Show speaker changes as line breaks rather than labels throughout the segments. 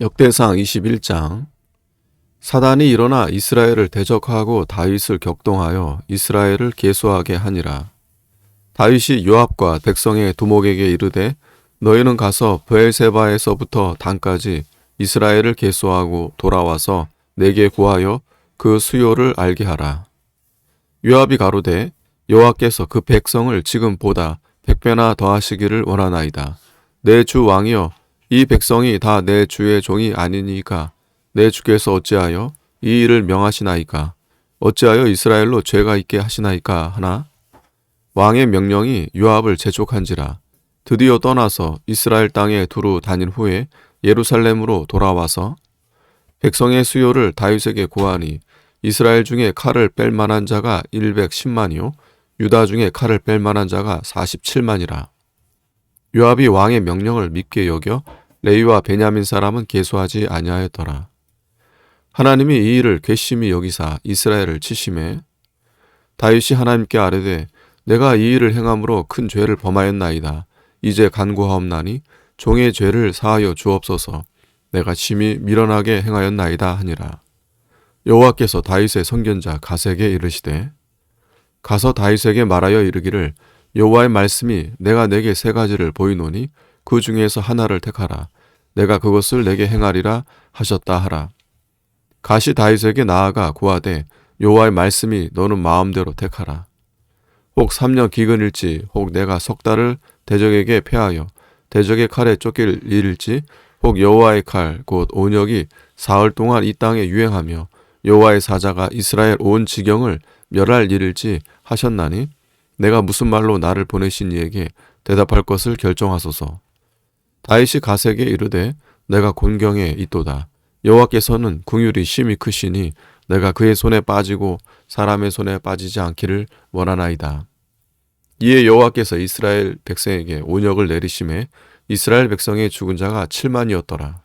역대상 21장 사단이 일어나 이스라엘을 대적하고 다윗을 격동하여 이스라엘을 계수하게 하니라. 다윗이 요압과 백성의 두목에게 이르되 너희는 가서 브엘세바에서부터 단까지 이스라엘을 계수하고 돌아와서 내게 구하여 그 수요를 알게 하라. 요압이 가로되 여호와께서 그 백성을 지금 보다 백배나 더하시기를 원하나이다. 내 주 왕이여 이 백성이 다 내 주의 종이 아니니까 내 주께서 어찌하여 이 일을 명하시나이까? 어찌하여 이스라엘로 죄가 있게 하시나이까 하나? 왕의 명령이 요압을 재촉한지라. 드디어 떠나서 이스라엘 땅에 두루 다닌 후에 예루살렘으로 돌아와서 백성의 수요를 다윗에게 고하니 이스라엘 중에 칼을 뺄 만한 자가 110만이요 유다 중에 칼을 뺄 만한 자가 47만이라 요압이 왕의 명령을 믿게 여겨 레위와 베냐민 사람은 계수하지 아니하였더라. 하나님이 이 일을 괘씸히 여기사 이스라엘을 치심해 다윗이 하나님께 아뢰되 내가 이 일을 행함으로 큰 죄를 범하였나이다. 이제 간구하옵나니 종의 죄를 사하여 주옵소서. 내가 심히 미련하게 행하였나이다 하니라. 여호와께서 다윗의 선견자 가세에게 이르시되 가서 다윗에게 말하여 이르기를 여호와의 말씀이 내가 내게 세 가지를 보이노니 그 중에서 하나를 택하라. 내가 그것을 내게 행하리라 하셨다 하라. 가시 다윗에게 나아가 구하되 여호와의 말씀이 너는 마음대로 택하라. 혹 3년 기근일지 혹 내가 석 달을 대적에게 패하여 대적의 칼에 쫓길 일일지 혹 여호와의 칼 곧 온역이 사흘 동안 이 땅에 유행하며 여호와의 사자가 이스라엘 온 지경을 멸할 일일지 하셨나니 내가 무슨 말로 나를 보내신 이에게 대답할 것을 결정하소서. 다윗이 가세에게 이르되 내가 곤경에 있도다. 여호와께서는 궁율이 심히 크시니 내가 그의 손에 빠지고 사람의 손에 빠지지 않기를 원하나이다. 이에 여호와께서 이스라엘 백성에게 온역을 내리심에 이스라엘 백성의 죽은 자가 7만이었더라.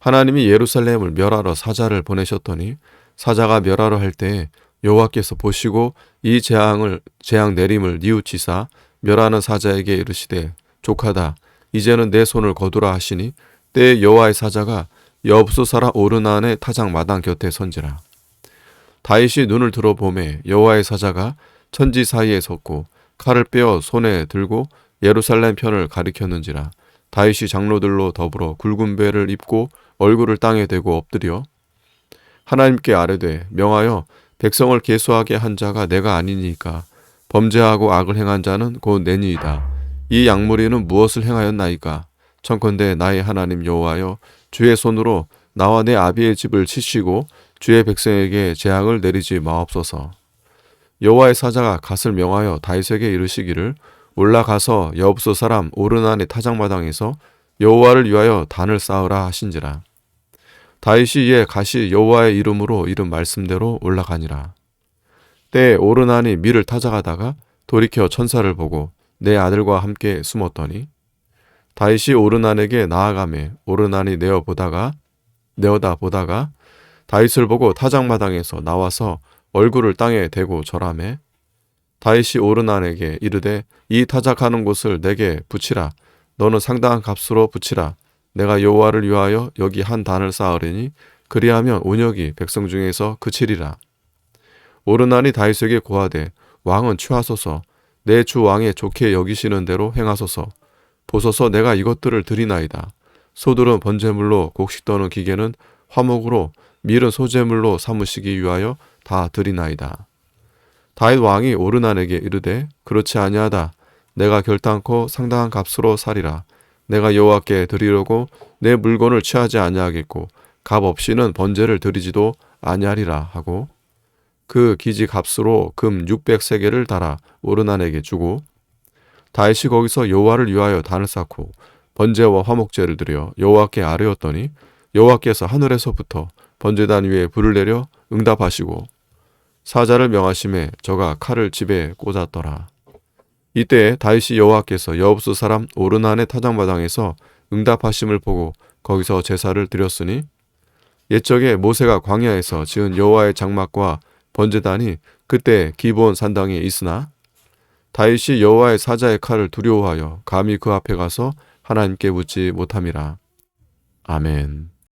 하나님이 예루살렘을 멸하러 사자를 보내셨더니 사자가 멸하러 할 때에 여호와께서 보시고 이 재앙을 재앙 내림을 뉘우치사 멸하는 사자에게 이르시되 족하다 이제는 내 손을 거두라 하시니 때 여호와의 사자가 여브수사라 오르난의 타작 마당 곁에 선지라. 다윗이 눈을 들어 보매 여호와의 사자가 천지 사이에 섰고 칼을 빼어 손에 들고 예루살렘 편을 가리켰는지라. 다윗이 장로들로 더불어 굵은 배를 입고 얼굴을 땅에 대고 엎드려 하나님께 아뢰되 명하여 백성을 계수하게 한 자가 내가 아니니까 범죄하고 악을 행한 자는 곧 내니이다. 이 양무리는 무엇을 행하였나이까? 청컨대 나의 하나님 여호와여 주의 손으로 나와 내 아비의 집을 치시고 주의 백성에게 재앙을 내리지 마옵소서. 여호와의 사자가 갓을 명하여 다윗에게 이르시기를 올라가서 여부소 사람 오르난의 타작마당에서 여호와를 위하여 단을 쌓으라 하신지라. 다윗이 이에 가시 여호와의 이름으로 이른 말씀대로 올라가니라. 때에 오르난이 밀을 타작하다가 돌이켜 천사를 보고 내 아들과 함께 숨었더니 다윗이 오르난에게 나아가매 오르난이 내어 보다가 내어다 보다가 다윗을 보고 타작마당에서 나와서 얼굴을 땅에 대고 절하매 다윗이 오르난에게 이르되 이 타작하는 곳을 내게 붙이라 너는 상당한 값으로 붙이라 내가 여호와를 위하여 여기 한 단을 쌓으리니 그리하면 온역이 백성 중에서 그치리라. 오르나니 다윗에게 고하되 왕은 취하소서 내 주 왕의 좋게 여기시는 대로 행하소서 보소서 내가 이것들을 드리나이다. 소들은 번제물로 곡식 떠는 기계는 화목으로 밀은 소제물로 삼으시기 위하여 다 드리나이다. 다윗 왕이 오르난에게 이르되 그렇지 아니하다. 내가 결단코 상당한 값으로 살이라. 내가 여호와께 드리려고 내 물건을 취하지 아니하겠고 값 없이는 번제를 드리지도 아니하리라 하고 그 기지 값으로 금 600세겔을 달아 오르난에게 주고 다윗이 거기서 여호와를 위하여 단을 쌓고 번제와 화목제를 드려 여호와께 아뢰었더니 여호와께서 하늘에서부터 번제단 위에 불을 내려 응답하시고 사자를 명하심에 저가 칼을 집에 꽂았더라. 이때 다윗이 여호와께서 여호수 사람 오르난의 타작마당에서 응답하심을 보고 거기서 제사를 드렸으니 옛적에 모세가 광야에서 지은 여호와의 장막과 번제단이 그때 기본 산당에 있으나 다윗이 여호와의 사자의 칼을 두려워하여 감히 그 앞에 가서 하나님께 묻지 못함이라. 아멘.